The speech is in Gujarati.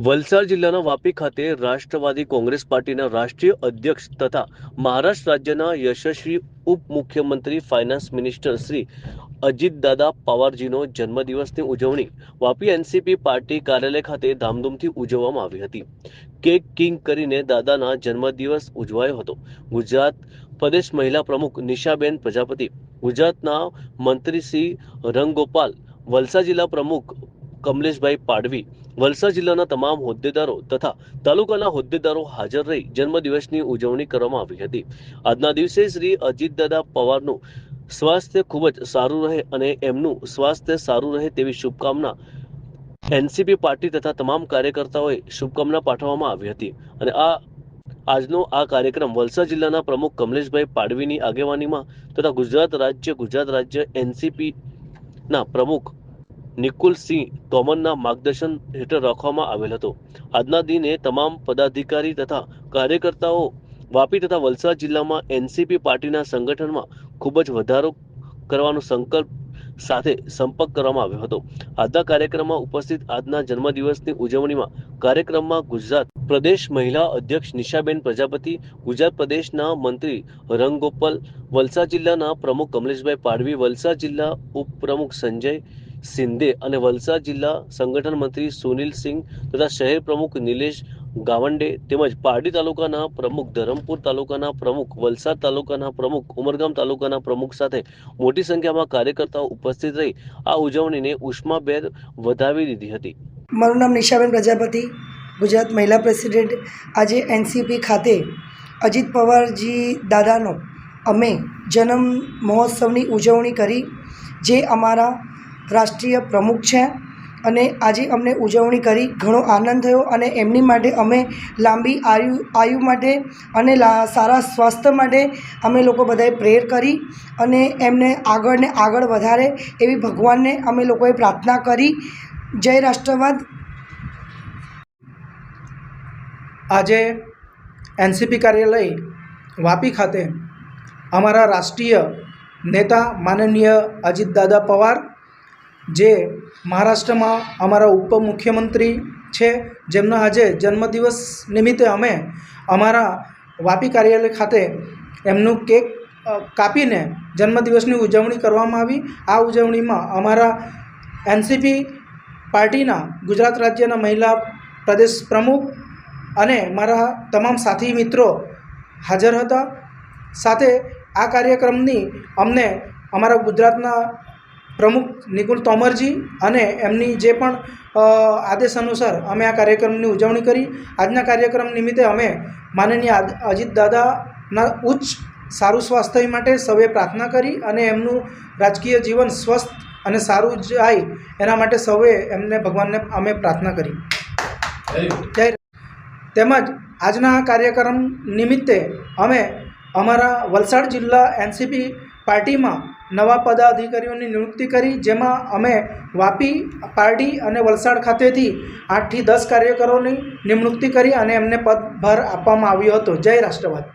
વલસાડ જિલ્લાના વાપી ખાતે રાષ્ટ્રવાદી કોંગ્રેસ પાર્ટીના રાષ્ટ્રીય અધ્યક્ષ તથા મહારાષ્ટ્ર રાજ્યના યશસ્વી ઉપમુખ્યમંત્રી ફાઇનાન્સ મિનિસ્ટર શ્રી અજીતદાદા પવારજીનો જન્મદિવસની ઉજવણી વાપી એનસીપી પાર્ટી કાર્યાલય ખાતે ધામધૂમથી ઉજવવામાં આવી હતી. કેક કિંગ કરીને દાદાના જન્મદિવસ ઉજવાયો હતો. ગુજરાત પ્રદેશ મહિલા પ્રમુખ નિશાબેન પ્રજાપતિ, ગુજરાતના મંત્રી શ્રી રંગગોપાલ વલસાડ જિલ્લા પ્રમુખ કમલેશભાઈ પાડવી વલસાડ જિલ્લાના તમામ હોદ્દેદારો તથા તાલુકાના હોદ્દેદારો હાજર રહી જન્મદિવસની ઉજવણી કરવામાં આવી હતી. આજના દિવસે શ્રી અજીતદાદા પવારનું સ્વાસ્થ્ય ખૂબ જ સારું રહે અને એમનું સ્વાસ્થ્ય સારું રહે તેવી શુભકામના એનસીપી પાર્ટી તથા તમામ કાર્યકર્તાઓએ શુભકામના પાઠવવામાં આવી હતી. અને આ આજનો આ કાર્યક્રમ વલસાડ જિલ્લાના પ્રમુખ કમલેશભાઈ પાડવીની આગેવાનીમાં તથા ગુજરાત રાજ્ય ગુજરાત રાજ્ય એનસીપી ના પ્રમુખ નિકુલસિંહ તોમરના માર્ગદર્શન હેઠળ રાખવામાં આવેલ હતો. આજના દિને તમામ પદાધિકારી તથા કાર્યકર્તાઓ વાપી તથા વલસાડ જિલ્લામાં એનસીપી પાર્ટીના સંગઠનમાં ખૂબ જ વધારો કરવાનો સંકલ્પ સાથે સંપર્ક કરવામાં આવ્યો હતો. આજના કાર્યક્રમમાં ઉપસ્થિત આજના જન્મદિવસની ઉજવણીમાં કાર્યક્રમમાં ગુજરાત પ્રદેશ મહિલા અધ્યક્ષ નિશાબેન પ્રજાપતિ, ગુજરાત પ્રદેશના મંત્રી રંગગોપાલ વલસાડ જિલ્લાના પ્રમુખ કમલેશભાઈ પાડવી, વલસાડ જિલ્લા ઉપપ્રમુખ સંજય સિંધે અને વલસાડ જિલ્લા સંગઠન મંત્રી સુનિલ સિંહ તથા શહેર પ્રમુખ નિલેશ ગાવંડે તેમજ પારડી તાલુકાના પ્રમુખ ધરમપુર તાલુકાના પ્રમુખ વલસાડ તાલુકાના પ્રમુખ ઉમરગામ તાલુકાના પ્રમુખ સાથે મોટી સંખ્યામાં કાર્યકર્તાઓ ઉપસ્થિત રહી આ ઉજવણીને ઉષ્માભેર વધાવી દીધી હતી. મારું નામ નિશાબેન પ્રજાપતિ, ગુજરાત મહિલા પ્રેસિડેન્ટ. આજે એનસીપી ખાતે અજીત પવારજી દાદાનો અમે જન્મ મહોત્સવની ઉજવણી કરી, જે અમારા રાષ્ટ્રીય પ્રમુખ છે. અને આજે અમને ઉજવણી કરી ઘણો આનંદ થયો અને એમની માટે અમે લાંબી આયુ આયુ માટે અને સારા સ્વાસ્થ્ય માટે અમે લોકો બધાએ પ્રેર કરી અને એમને આગળ ને આગળ વધારે એવી ભગવાનને અમે લોકોએ પ્રાર્થના કરી. જય રાષ્ટ્રવાદ. આજે એનસીપી કાર્યાલય વાપી ખાતે અમારા રાષ્ટ્રીય નેતા માનનીય અજીતદાદા પવાર જે મહારાષ્ટ્રમાં અમારા ઉપમુખ્યમંત્રી છે, જેમનો આજે જન્મદિવસ નિમિત્તે અમે અમારા વાપી કાર્યાલય ખાતે એમનું કેક કાપીને જન્મદિવસની ઉજવણી કરવામાં આવી. આ ઉજવણીમાં અમારા એનસીપી પાર્ટીના ગુજરાત રાજ્યના મહિલા પ્રદેશ પ્રમુખ અને મારા તમામ સાથી મિત્રો હાજર હતા. સાથે આ કાર્યક્રમની અમને અમારા ગુજરાતના પ્રમુખ નિકુલ તોમરજી અને એમની જે પણ આદેશ અનુસાર અમે આ કાર્યક્રમની ઉજવણી કરી. આજના કાર્યક્રમ નિમિત્તે અમે માનનીય અજીત દાદાના ઉચ્ચ સારું સ્વાસ્થ્ય માટે સૌએ પ્રાર્થના કરી અને એમનું રાજકીય જીવન સ્વસ્થ અને સારું જાય એના માટે સૌએ એમને ભગવાનને અમે પ્રાર્થના કરી. તેમજ આજના કાર્યક્રમ નિમિત્તે અમે અમારા વલસાડ જિલ્લા એનસીપી પાર્ટીમાં નવા પદાધિકારીઓની નિયુક્તિ કરી, જેમાં અમે વાપી પારડી અને વલસાડ ખાતેથી આઠથી દસ કાર્યકરોની નિમણૂકતી કરી અને એમને પદભાર આપવામાં આવ્યો હતો. જય રાષ્ટ્રવાદ.